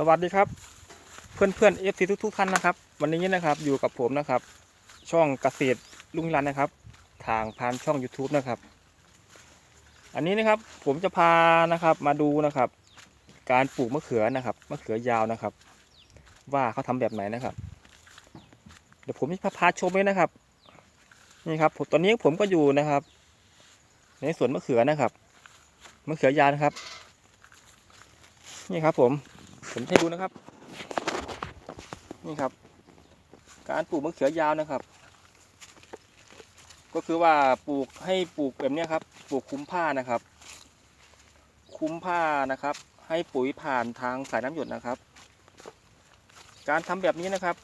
สวัสดีครับเพื่อนเพื่อนเอฟซีทุกทุกๆท่านนะครับ วันนี้นะครับอยู่กับผมนะครับ ช่องเกษตรลุงรันนะครับ ทางผ่านช่อง YouTube นะครับ อันนี้นะครับผมจะพานะครับมาดูนะครับ การปลูกมะเขือนะครับมะเขือยาวนะครับ ว่าเขาทำแบบไหนนะครับ เดี๋ยวผมจะพาชมเลยนะครับนี่ครับตอนนี้ผมก็อยู่นะครับ ในสวนมะเขือนะครับมะเขือยาวนะครับ นี่ครับผม ผมให้ดูนะครับ นี่ครับ การปลูกมะเขือยาวนะครับ ก็คือว่าปลูกให้ปลูกแบบนี้ครับ ปลูกคุ้มผ้านะครับ คุ้มผ้านะครับ ให้ปุ๋ยผ่านทางสายน้ำหยดนะครับ การทำแบบนี้นะครับ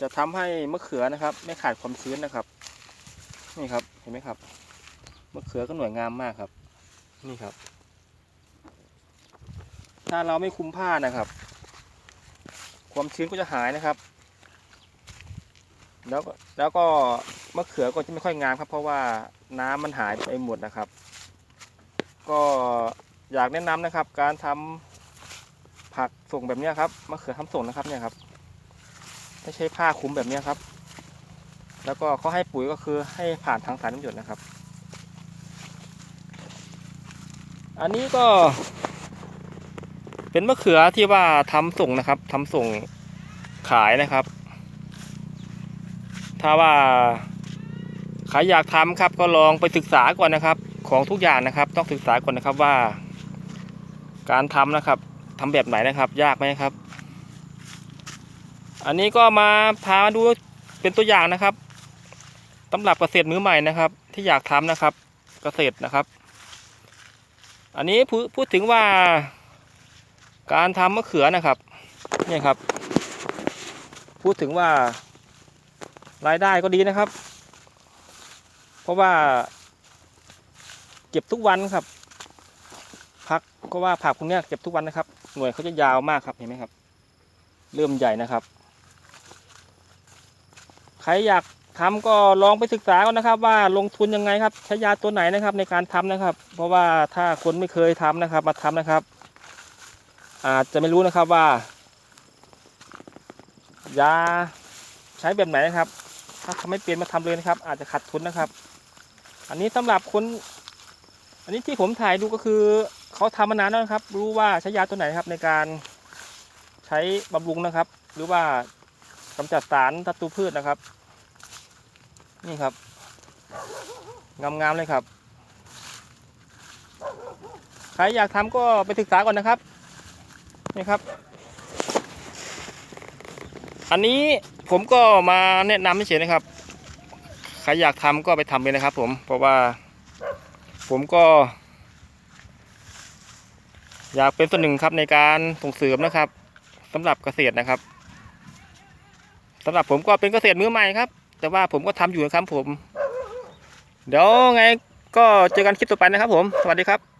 จะทำให้มะเขือนะครับ ไม่ขาดความชื้นนะครับ นี่ครับเห็นไหมครับมะเขือก็หน่วยงามมากครับ นี่ครับ ถ้าเราไม่คุมผ้านะครับ ความชื้นก็จะหายนะครับ แล้วก็แล้วก็มะเขือก็จะไม่ค่อยงามครับ เพราะว่าน้ำมันหายไปหมดนะครับ ก็อยากแนะนำนะครับ การทำผักส่งแบบนี้ครับมะเขือทำส่งนะครับเนี่ยครับไม่ใช่ผ้าคุมแบบนี้ครับ แล้วก็เขาให้ปุ๋ยก็คือให้ผ่านทางสายน้ำหยดนะครับ อันนี้ก็ เป็นมะเขือที่ว่าทำส่งนะครับทำส่งขายนะครับ ถ้าว่าใครอยากทำครับ ก็ลองไปศึกษาก่อนนะครับ ของทุกอย่างนะครับ ต้องศึกษาก่อนนะครับว่า การทำนะครับทำแบบไหนนะครับ ยากไหมครับ อันนี้ก็มาพามาดูเป็นตัวอย่างนะครับสำหรับเกษตรมือใหม่นะครับ ที่อยากทำนะครับ เกษตรนะครับ อันนี้พูดถึงว่า การทำมะเขือนะครับเนี่ยครับ พูดถึงว่ารายได้ก็ดีนะครับ เพราะว่า เก็บทุกวันครับผักก็ว่าผักพวกนี้เก็บทุกวันนะครับ หน่วยเขาจะยาวมากครับเห็นไหมครับ เริ่มใหญ่นะครับ ใครอยากทำก็ลองไปศึกษาก่อนนะครับ ว่าลงทุนยังไงครับ ใช้ยาตัวไหนนะครับในการทำนะครับ เพราะว่าถ้าคนไม่เคยทำนะครับ มาทำนะครับ อาจจะไม่รู้นะครับว่ายาใช้แบบไหนนะครับ ถ้าทำไม่เปลี่ยนมาทำเลยนะครับ อาจจะขาดทุนนะครับ อันนี้สำหรับคนอันนี้ที่ผมถ่ายดูก็คือเขาทำมานานแล้วนะครับ รู้ว่าใช้ยาตัวไหนครับในการใช้บำรุงนะครับ หรือว่ากำจัดสารศัตรูพืชนะครับ นี่ครับงามๆเลยครับ ใครอยากทำก็ไปศึกษาก่อนนะครับ นี่ครับ อันนี้ผมก็มาแนะนำเฉยๆนะครับ ใครอยากทำก็ไปทำเลยนะครับ ผม เพราะว่าผมก็ อยากเป็นส่วนหนึ่งครับในการส่งเสริมนะครับสำหรับเกษตรนะครับสำหรับผมก็เป็นเกษตรมือใหม่ครับ แต่ว่าผมก็ทำอยู่นะครับผม เดี๋ยวไงก็เจอกันคลิปต่อไปนะครับผม สวัสดีครับ